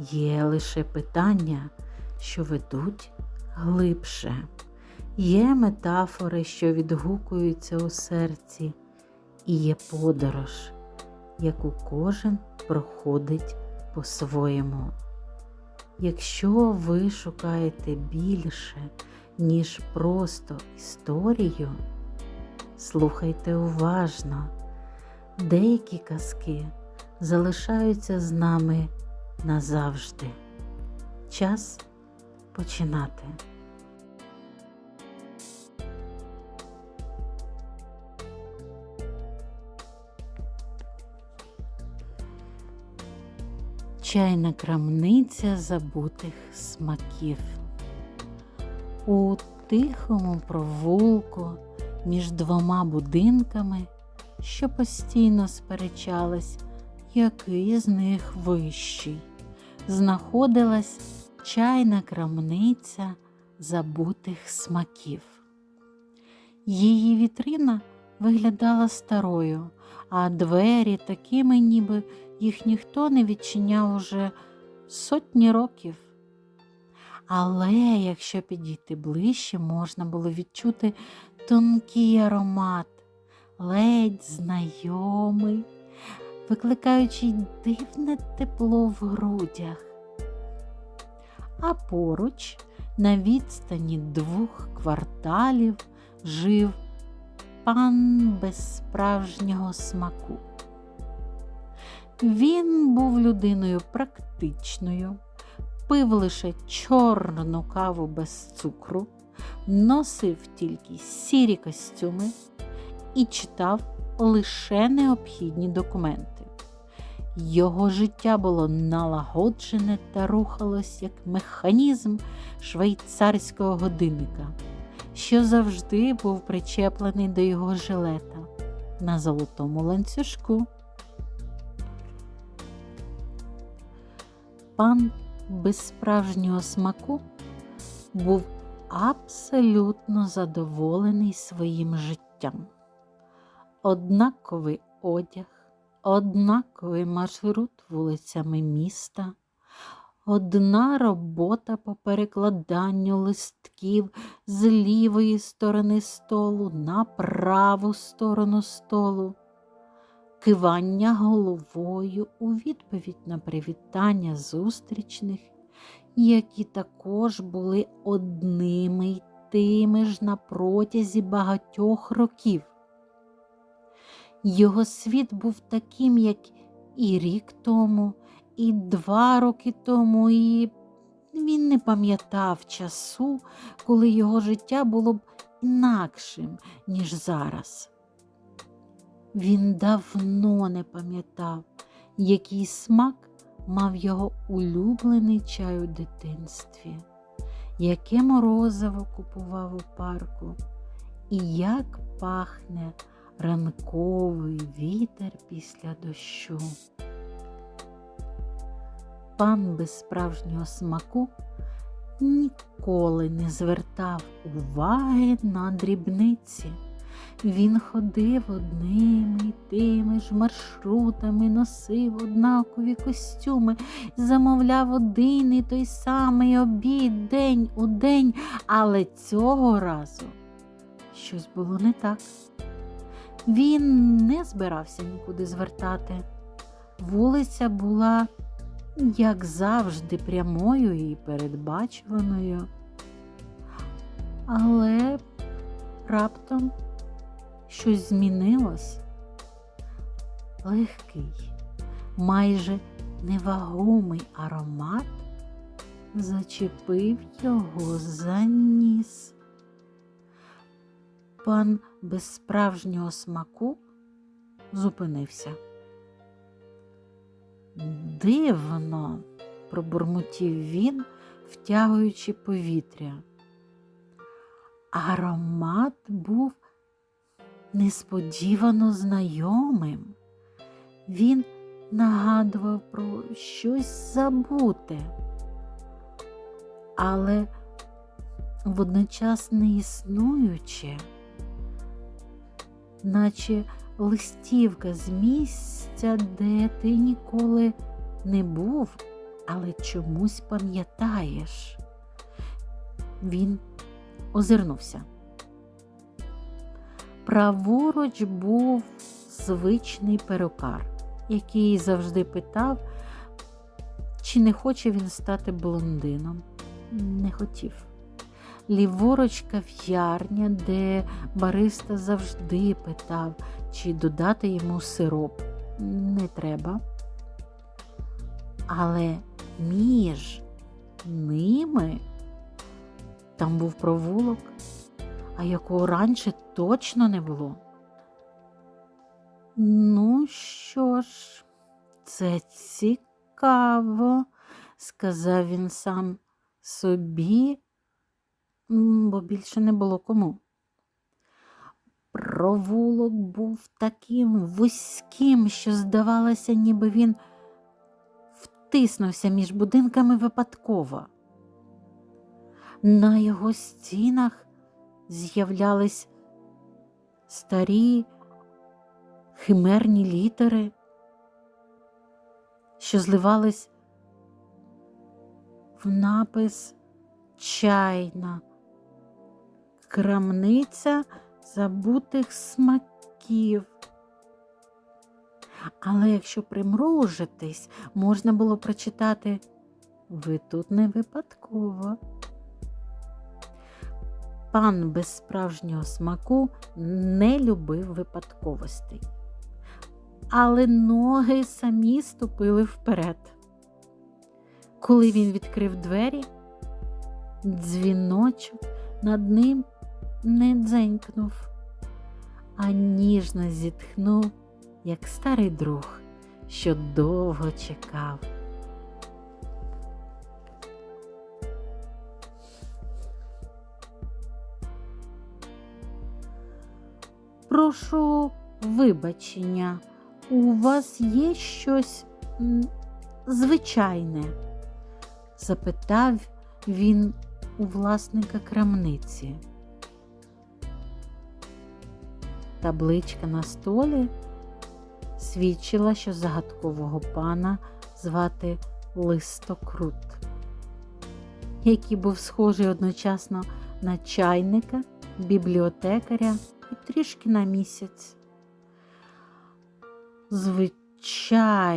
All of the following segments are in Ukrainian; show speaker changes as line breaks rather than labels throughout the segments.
є лише питання, що ведуть глибше, є метафори, що відгукуються у серці, і є подорож, яку кожен проходить по-своєму. Якщо ви шукаєте більше, ніж просто історію, слухайте уважно. Деякі казки залишаються з нами назавжди. Час починати. Чайна крамниця забутих смаків. У тихому провулку між двома будинками що постійно сперечалась, який з них вищий. Знаходилась чайна крамниця забутих смаків. Її вітрина виглядала старою, а двері такими, ніби їх ніхто не відчиняв уже сотні років. Але якщо підійти ближче, можна було відчути тонкий аромат ледь знайомий, викликаючи дивне тепло в грудях. А поруч, на відстані двох кварталів, жив пан без справжнього смаку. Він був людиною практичною, пив лише чорну каву без цукру, носив тільки сірі костюми і читав лише необхідні документи. Його життя було налагоджене та рухалось як механізм швейцарського годинника, що завжди був причеплений до його жилета на золотому ланцюжку. Пан без справжнього смаку був абсолютно задоволений своїм життям однаковий одяг, однаковий маршрут вулицями міста, одна робота по перекладанню листків з лівої сторони столу на праву сторону столу, кивання головою у відповідь на привітання зустрічних, які також були одними й тими ж на протязі багатьох років. Його світ був таким, як і рік тому, і два роки тому, і він не пам'ятав часу, коли його життя було б інакшим, ніж зараз. Він давно не пам'ятав, який смак мав його улюблений чай у дитинстві, яке морозиво купував у парку, і як пахне ранковий вітер після дощу. Пан без справжнього смаку ніколи не звертав уваги на дрібниці. Він ходив одними й тими ж маршрутами, носив однакові костюми, замовляв один і той самий обід день у день, але цього разу щось було не так. Він не збирався нікуди звертати. Вулиця була, як завжди, прямою і передбачуваною, але раптом щось змінилось. Легкий, майже невагомий аромат зачепив його за ніс пан без справжнього смаку зупинився. Дивно, пробурмотів він, втягуючи повітря. Аромат був несподівано знайомим. Він нагадував про щось забуте, але водночас не існуюче, наче листівка з місця, де ти ніколи не був, але чомусь пам'ятаєш. Він озирнувся. Праворуч був звичний перукар, який завжди питав, чи не хоче він стати блондином. Не хотів. Ліворуч кав'ярня, де бариста завжди питав, чи додати йому сироп. Не треба. Але між ними там був провулок, а якого раніше точно не було. Ну що ж, це цікаво, сказав він сам собі, бо більше не було кому. Провулок був таким вузьким, що здавалося, ніби він втиснувся між будинками випадково. На його стінах з'являлись старі химерні літери, що зливались в напис чайна, крамниця забутих смаків. Але якщо примружитись, можна було прочитати Ви тут не випадково. Пан без справжнього смаку не любив випадковостей, але ноги самі ступили вперед. Коли він відкрив двері, дзвіночок над ним не дзенькнув, а ніжно зітхнув, як старий друг, що довго чекав. Прошу вибачення, у вас є щось звичайне? запитав він у власника крамниці. Табличка на столі свідчила, що загадкового пана звати Листокрут, який був схожий одночасно на чайника, бібліотекаря і трішки на місяць. Звичайне,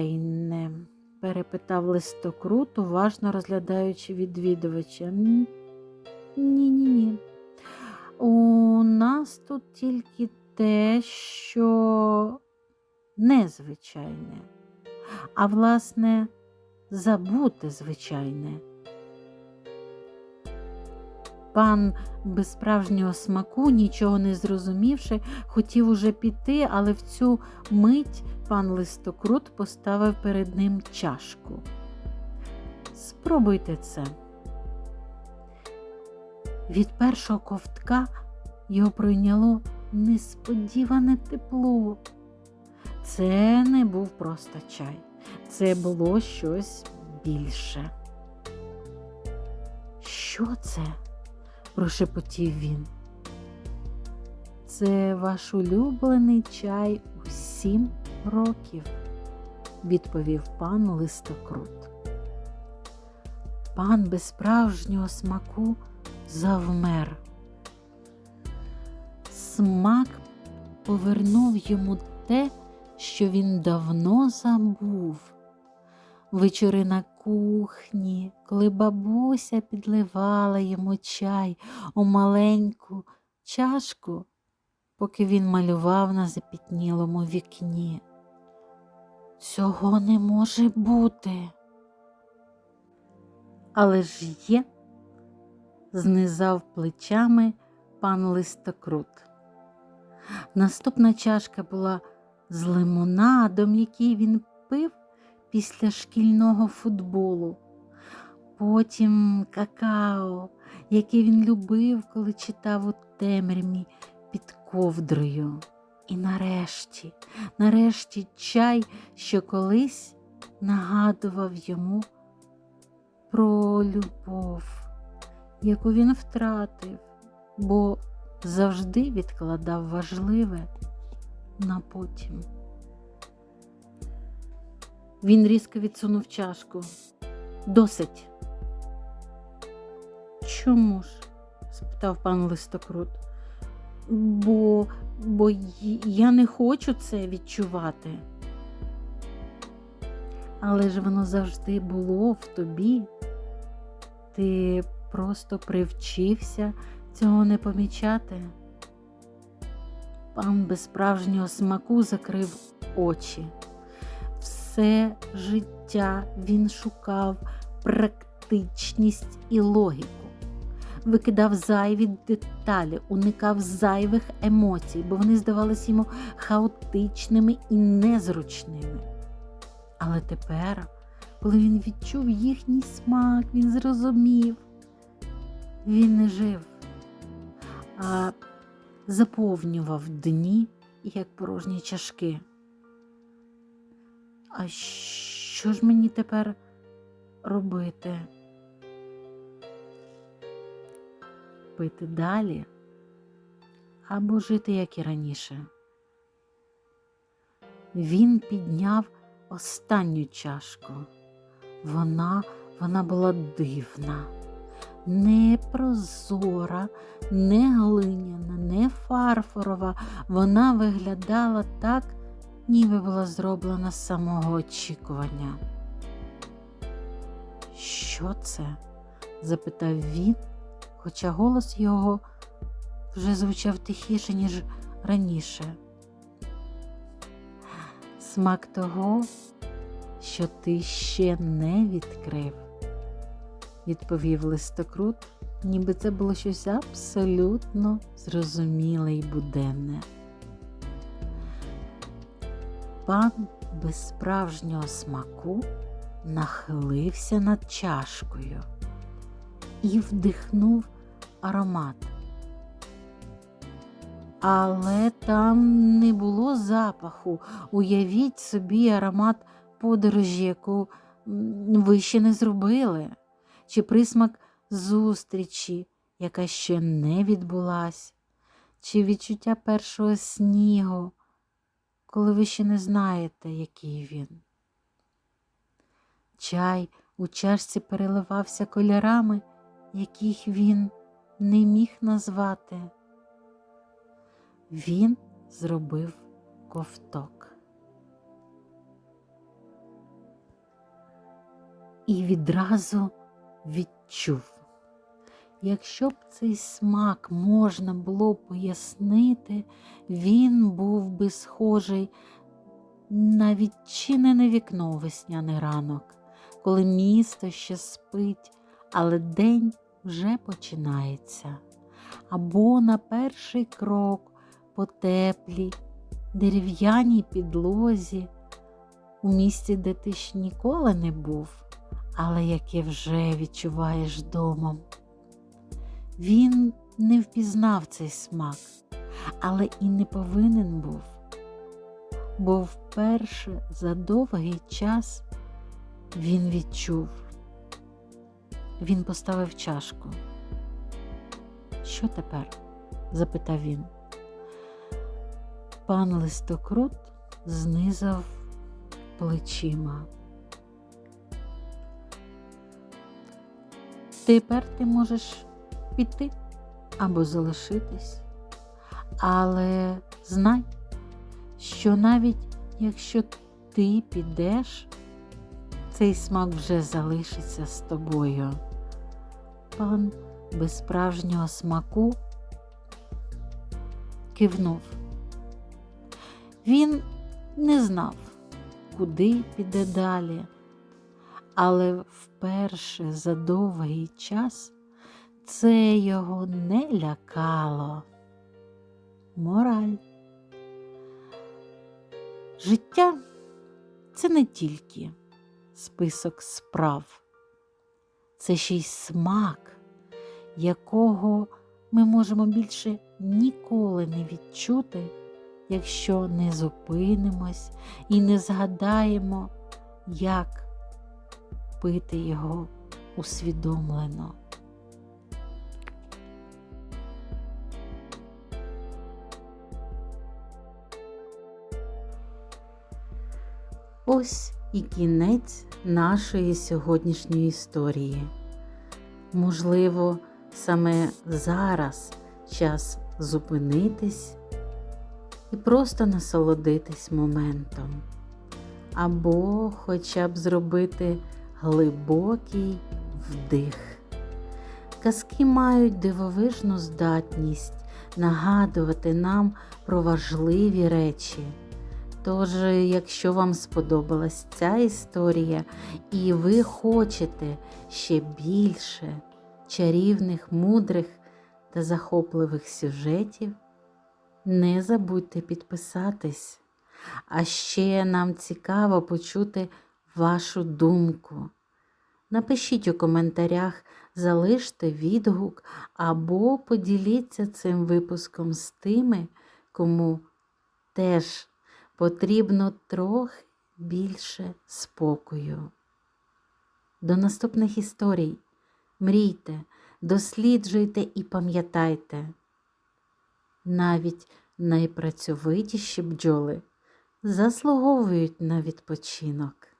перепитав листокрут, уважно розглядаючи відвідувача. Ні, ні, ні. У нас тут тільки те, що незвичайне, а власне, забути звичайне. Пан без справжнього смаку, нічого не зрозумівши, хотів уже піти, але в цю мить пан листокрут поставив перед ним чашку. Спробуйте це. Від першого ковтка його пройняло несподіване тепло. Це не був просто чай, це було щось більше. Що це? прошепотів він. Це ваш улюблений чай у сім років, відповів пан листокрут. Пан без справжнього смаку завмер. Смак повернув йому те, що він давно забув. Вечори на кухні, коли бабуся підливала йому чай у маленьку чашку, поки він малював на запітнілому вікні. Цього не може бути. Але ж є, знизав плечами пан листокрут. Наступна чашка була з лимонадом, який він пив після шкільного футболу, потім какао, яке він любив, коли читав у темряві під ковдрою. І нарешті, нарешті чай, що колись нагадував йому про любов, яку він втратив, бо завжди відкладав важливе на потім. Він різко відсунув чашку. Досить. Чому ж? спитав пан листокрут. Бо, бо я не хочу це відчувати. Але ж воно завжди було в тобі. Ти просто привчився цього не помічати. Пан без справжнього смаку закрив очі. Все життя він шукав практичність і логіку, викидав зайві деталі, уникав зайвих емоцій, бо вони здавалися йому хаотичними і незручними. Але тепер, коли він відчув їхній смак, він зрозумів, він не жив, заповнював дні, як порожні чашки. А що ж мені тепер робити? Пити далі або жити, як і раніше? Він підняв останню чашку. Вона, вона була дивна, не прозора, не глиняна, не фарфорова. Вона виглядала так, ніби була зроблена з самого очікування. Що це? запитав він, хоча голос його вже звучав тихіше, ніж раніше. Смак того, що ти ще не відкрив, відповів листокрут, ніби це було щось абсолютно зрозуміле й буденне. Пан без справжнього смаку нахилився над чашкою і вдихнув аромат. Але там не було запаху. Уявіть собі аромат подорожі, яку ви ще не зробили, чи присмак зустрічі, яка ще не відбулась, чи відчуття першого снігу, коли ви ще не знаєте, який він. Чай у чашці переливався кольорами, яких він не міг назвати. Він зробив ковток. І відразу відчув, якщо б цей смак можна було пояснити, він був би схожий на відчинене вікно весняний ранок, коли місто ще спить, але день вже починається, або на перший крок по теплій, дерев'яній підлозі, у місці, де ти ж ніколи не був, але яке вже відчуваєш домом. Він не впізнав цей смак, але і не повинен був, бо вперше за довгий час він відчув. Він поставив чашку. Що тепер? запитав він. Пан листокрут знизав плечима. Тепер ти можеш піти або залишитись, але знай, що навіть якщо ти підеш, цей смак вже залишиться з тобою. Пан без справжнього смаку кивнув. Він не знав, куди піде далі, але вперше за довгий час це його не лякало. Мораль. Життя це не тільки список справ, це ще й смак, якого ми можемо більше ніколи не відчути, якщо не зупинимось і не згадаємо, як пити його усвідомлено. Ось і кінець нашої сьогоднішньої історії. Можливо, саме зараз час зупинитись і просто насолодитись моментом, або хоча б зробити глибокий вдих. Казки мають дивовижну здатність нагадувати нам про важливі речі. Тож, якщо вам сподобалась ця історія і ви хочете ще більше чарівних, мудрих та захопливих сюжетів, не забудьте підписатись. А ще нам цікаво почути вашу думку. Напишіть у коментарях, залиште відгук або поділіться цим випуском з тими, кому теж потрібно трохи більше спокою. До наступних історій. Мрійте, досліджуйте і пам'ятайте. Навіть найпрацьовитіші бджоли заслуговують на відпочинок.